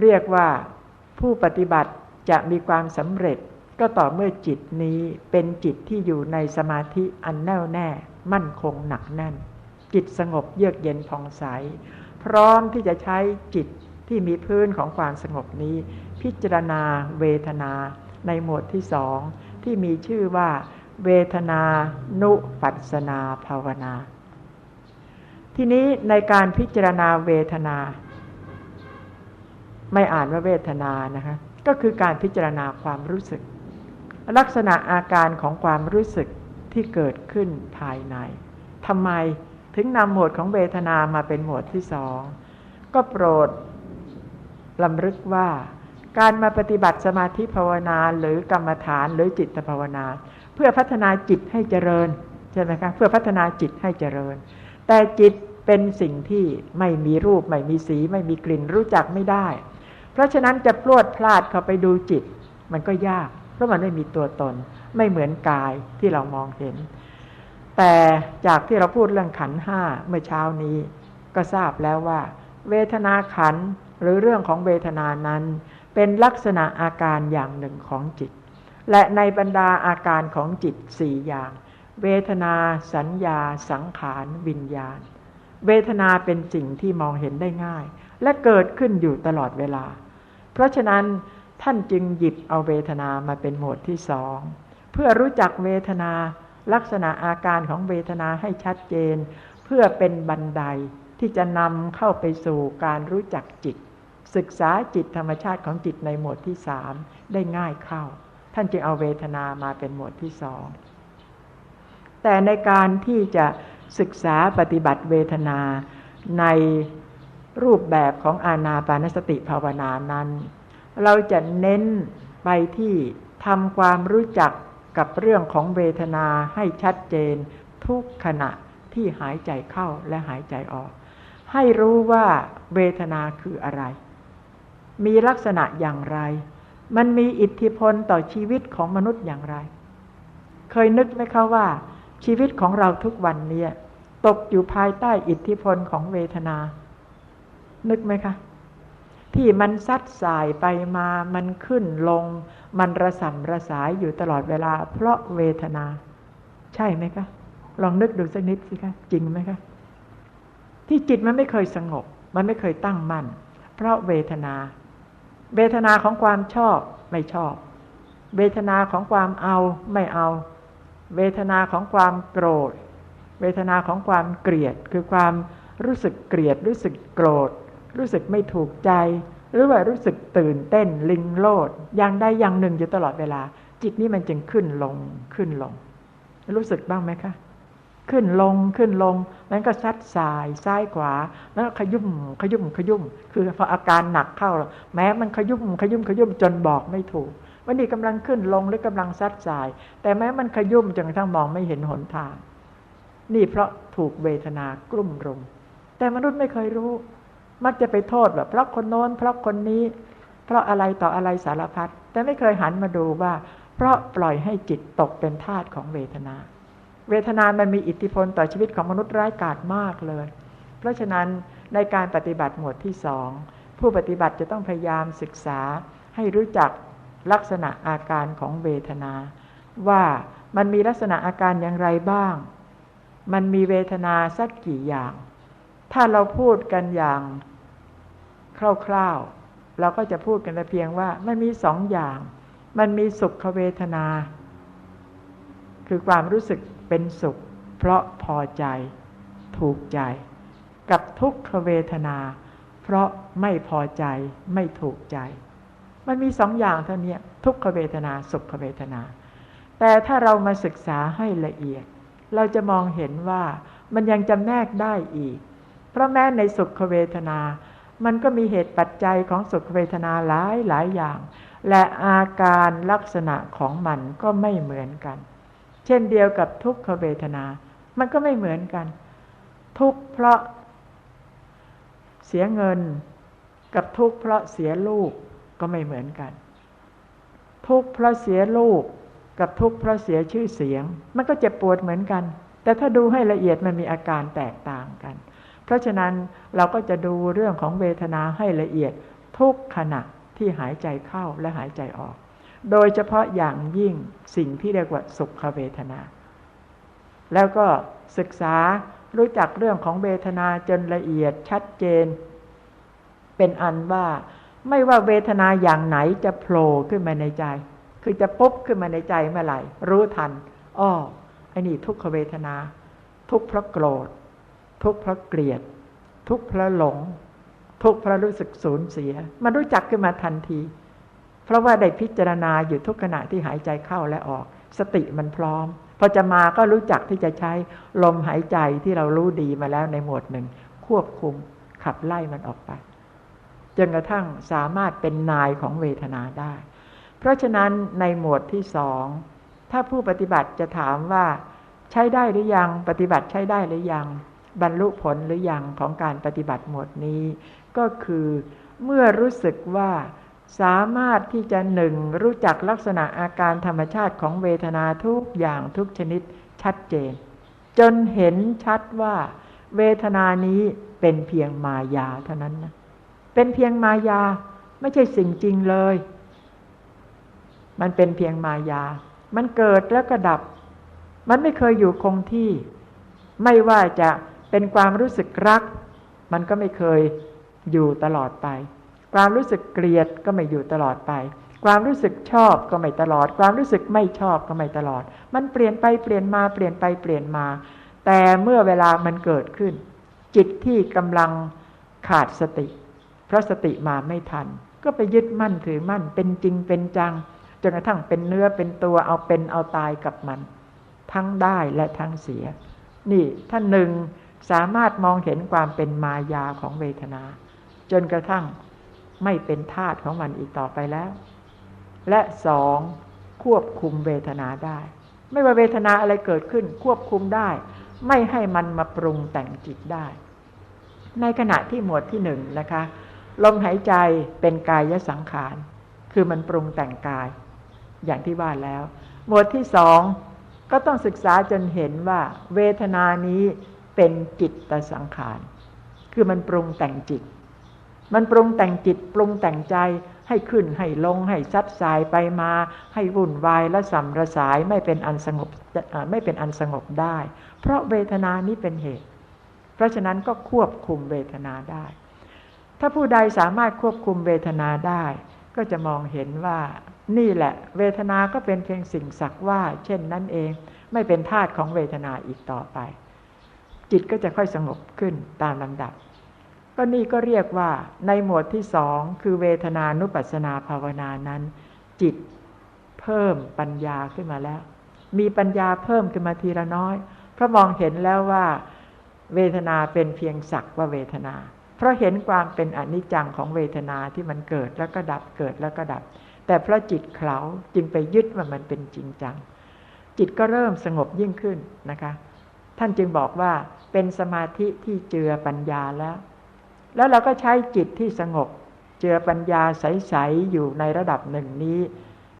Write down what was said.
เรียกว่าผู้ปฏิบัติจะมีความสำเร็จก็ต่อเมื่อจิตนี้เป็นจิตที่อยู่ในสมาธิอันแน่วแน่ มั่นคงหนักแน่น จิตสงบเยือกเย็นผ่องใส พร้อมที่จะใช้จิตที่มีพื้นของความสงบนี้ พิจารณาเวทนาในหมวดที่สองที่มีชื่อว่า เวทนานุปัสนาภาวนา ทีนี้ในการพิจารณาเวทนา ไม่อ่านว่าเวทนานะคะก็คือการพิจารณาความรู้สึก ลักษณะอาการของความรู้สึกที่เกิดขึ้นภายในทำไมถึงนำหมวดของเวทนามาเป็นหมวดที่สองก็โปรดลำลึกว่า การมาปฏิบัติสมาธิภาวนาหรือกรรมฐานหรือจิตภาวนา เพื่อพัฒนาจิตให้เจริญใช่ไหมคะเพื่อพัฒนาจิตให้เจริญ แต่จิตเป็นสิ่งที่ไม่มีรูป ไม่มีสี ไม่มีกลิ่นรู้จักไม่ได้ เพราะฉะนั้นจะพลวดพลาดเข้าไปดูจิต มันก็ยาก เพราะมันไม่มีตัวตน ไม่เหมือนกายที่เรามองเห็น แต่จากที่เราพูดเรื่องขันห้าเมื่อเช้านี้ ก็ทราบแล้วว่า เวทนาขันหรือเรื่องของเวทนานั้น เป็นลักษณะอาการอย่างหนึ่งของจิต และในบรรดาอาการของจิตสี่อย่าง เวทนาสัญญา สังขาร วิญญาณ เวทนาเป็นสิ่งที่มองเห็นได้ง่าย และเกิดขึ้นอยู่ตลอดเวลา เพราะฉะนั้นท่านจึงหยิบเอาเวทนามาเป็นหมวดที่สอง เพื่อรู้จักเวทนาลักษณะอาการของเวทนาให้ชัดเจน เพื่อเป็นบันไดที่จะนำเข้าไปสู่การรู้จักจิต ศึกษาจิตธรรมชาติของจิตในหมวดที่สามได้ง่ายเข้า ท่านจึงเอาเวทนามาเป็นหมวดที่สองแต่ในการที่จะศึกษาปฏิบัติเวทนาใน รูปแบบของอาณาปานสติภาวนานั้น เราจะเน้นไปที่ทำความรู้จักกับเรื่องของเวทนาให้ชัดเจน ทุกขณะที่หายใจเข้าและหายใจออก ให้รู้ว่าเวทนาคืออะไร มีลักษณะอย่างไร มันมีอิทธิพลต่อชีวิตของมนุษย์อย่างไร เคยนึกไหมคะว่า ชีวิตของเราทุกวันนี้ตกอยู่ภายใต้อิทธิพลของเวทนา นึกไหมคะ ที่มันซัดสายไปมามันขึ้นลง มันระสำระสายอยู่ตลอดเวลา เพราะเวทนา ใช่ไหมคะลองนึกดูสักนิดสิคะจริงไหมคะที่จิตมันไม่เคยสงบ มันไม่เคยตั้งมั่น เพราะเวทนา เวทนาของความชอบไม่ชอบ เวทนาของความเอาไม่เอา เวทนาของความโกรธ เวทนาของความเกลียด คือความรู้สึกเกลียดรู้สึกโกรธ รู้สึกไม่ถูกใจ หรือว่ารู้สึกตื่นเต้นลิงโลดอย่างใดอย่างหนึ่งอยู่ตลอดเวลา จิตนี้มันจึงขึ้นลงขึ้นลง รู้สึกบ้างไหมคะ ขึ้นลงขึ้นลงนั้นก็ซัดสายซ้ายขวา แล้วขยุ่มขยุ่มขยุ่ม คือพออาการหนักเข้า แม้มันขยุ่มขยุ่มขยุ่มจนบอกไม่ถูกวันนี้กำลังขึ้นลงหรือกำลังซัดสาย แต่แม้มันขยุ่มจนกระทั่งมองไม่เห็นหนทาง นี่เพราะถูกเวทนากลุ่มรุมแต่มนุษย์ไม่เคยรู้ มักจะไปโทษแบบเพราะคนโน้น เพราะคนนี้ เพราะอะไรต่ออะไรสารพัดแต่ไม่เคยหันมาดูว่า เพราะปล่อยให้จิตตกเป็นทาสของเวทนา เวทนามันมีอิทธิพลต่อชีวิตของมนุษย์ร้ายกาจมากเลย เพราะฉะนั้นในการปฏิบัติหมวดที่สองผู้ปฏิบัติจะต้องพยายามศึกษาให้รู้จักลักษณะอาการของเวทนา ว่ามันมีลักษณะอาการอย่างไรบ้าง มันมีเวทนาสักกี่อย่าง ถ้าเราพูดกันอย่าง คร่าวๆ เราก็จะพูดกันแต่เพียงว่ามันมีสองอย่าง มันมีสุขเวทนา คือความรู้สึกเป็นสุข เพราะพอใจ ถูกใจ กับทุกขเวทนา เพราะไม่พอใจไม่ถูกใจ มันมีสองอย่างเท่านี้ทุกขเวทนาสุขเวทนา แต่ถ้าเรามาศึกษาให้ละเอียด เราจะมองเห็นว่ามันยังจำแนกได้อีก เพราะแม้ในสุขเวทนา มันก็มีเหตุปัจจัยของสุขเวทนาหลายหลายอย่าง และอาการลักษณะของมันก็ไม่เหมือนกัน เช่นเดียวกับทุกขเวทนา มันก็ไม่เหมือนกัน ทุกเพราะเสียเงิน กับทุกเพราะเสียลูกก็ไม่เหมือนกัน ทุกเพราะเสียลูก กับทุกเพราะเสียชื่อเสียง มันก็เจ็บปวดเหมือนกัน แต่ถ้าดูให้ละเอียดมันมีอาการแตกต่างกัน ราะฉะนั้นเราก็จะดูเรื่องของเวทนาให้ละเอียดทุกขณะที่หายใจเข้าและหายใจออก โดยเฉพาะอย่างยิ่งสิ่งที่เรียกว่าสุขเวทนา แล้วก็ศึกษารู้จักเรื่องของเวทนาจนละเอียดชัดเจน เป็นอันว่าไม่ว่าเวทนาอย่างไหนจะโผล่ขึ้นมาในใจ คือจะปุ๊บขึ้นมาในใจเมื่อไหร่ รู้ทันอ้อไอ้นี่ทุกขเวทนา ทุกเพราะโกรธ ทุกเพราะเกลียด ทุกเพราะหลง ทุกเพราะรู้สึกสูญเสีย มันรู้จักขึ้นมาทันที เพราะว่าได้พิจารณาอยู่ทุกขณะที่หายใจเข้าและออก สติมันพร้อมพอจะมาก็รู้จักที่จะใช้ลมหายใจที่เรารู้ดีมาแล้วในหมวดหนึ่ง ควบคุมขับไล่มันออกไปจนกระทั่งสามารถเป็นนายของเวทนาได้ เพราะฉะนั้นในหมวดที่สองถ้าผู้ปฏิบัติจะถามว่า ใช้ได้หรือยัง ปฏิบัติใช้ได้หรือยัง บรรลุผลหรืออยังของการปฏิบัติหมวดนี้ ก็คือเมื่อรู้สึกว่าสามารถที่จะหนึ่งรู้จักลักษณะอาการธรรมชาติของเวทนาทุกอย่างทุกชนิดชัดเจน จนเห็นชัดว่า เวทนานี้เป็นเพียงมายาเท่านั้นนะเป็นเพียงมายาไม่ใช่สิ่งจริงเลย มันเป็นเพียงมายา มันเกิดแล้วก็ดับ มันไม่เคยอยู่คงที่ ไม่ว่าจะ เป็นความรู้สึกรัก มันก็ไม่เคยอยู่ตลอดไป ความรู้สึกเกลียดก็ไม่อยู่ตลอดไป ความรู้สึกชอบก็ไม่ตลอด ความรู้สึกไม่ชอบก็ไม่ตลอด มันเปลี่ยนไปเปลี่ยนมาเปลี่ยนไปเปลี่ยนมา แต่เมื่อเวลามันเกิดขึ้น จิตที่กำลังขาดสติ เพราะสติมาไม่ทัน ก็ไปยึดมั่นถือมั่นเป็นจริงเป็นจังจนกระทั่งเป็นเนื้อเป็นตัวเอาเป็นเอาตายกับมัน ทั้งได้และทั้งเสีย นี่ท่านหนึ่ง สามารถมองเห็นความเป็นมายาของเวทนา จนกระทั่งไม่เป็นธาตุของมันอีกต่อไปแล้ว และสองควบคุมเวทนาได้ ไม่ว่าเวทนาอะไรเกิดขึ้น ควบคุมได้ ไม่ให้มันมาปรุงแต่งจิตได้ ในขณะที่หมวดที่หนึ่งนะคะลมหายใจเป็นกายสังขาร คือมันปรุงแต่งกาย อย่างที่ว่าแล้ว หมวดที่สองก็ต้องศึกษาจนเห็นว่า เวทนานี้ เป็นจิตตสังขาร คือมันปรุงแต่งจิต มันปรุงแต่งจิตปรุงแต่งใจให้ขึ้นให้ลงให้ซัดสายไปมา ให้วุ่นวายและสัมระสายไม่เป็นอันสงบไม่เป็นอันสงบได้ เพราะเวทนานี้เป็นเหตุ เพราะฉะนั้นก็ควบคุมเวทนาได้ ถ้าผู้ใดสามารถควบคุมเวทนาได้ ก็จะมองเห็นว่า นี่แหละ เวทนาก็เป็นเพียงสิ่งสักว่า เช่นนั้นเอง ไม่เป็นธาตุของเวทนาอีกต่อไป จิตก็จะค่อยสงบขึ้นตามลำดับ ก็นี่ก็เรียกว่าในหมวดที่สองคือเวทนานุปัสนาภาวนานั้น จิตเพิ่มปัญญาขึ้นมาแล้ว มีปัญญาเพิ่มขึ้นมาทีละน้อย เพราะมองเห็นแล้วว่าเวทนาเป็นเพียงสักว่าเวทนา เพราะเห็นความเป็นอนิจจังของเวทนาที่มันเกิดแล้วก็ดับเกิดแล้วก็ดับ แต่เพราะจิตเขาจึงไปยึดว่ามันเป็นจริงจัง จิตก็เริ่มสงบยิ่งขึ้นนะคะ ท่านจึงบอกว่าเป็นสมาธิที่เจือปัญญาแล้ว แล้วเราก็ใช้จิตที่สงบ เจือปัญญาใส ๆ อยู่ในระดับหนึ่งนี้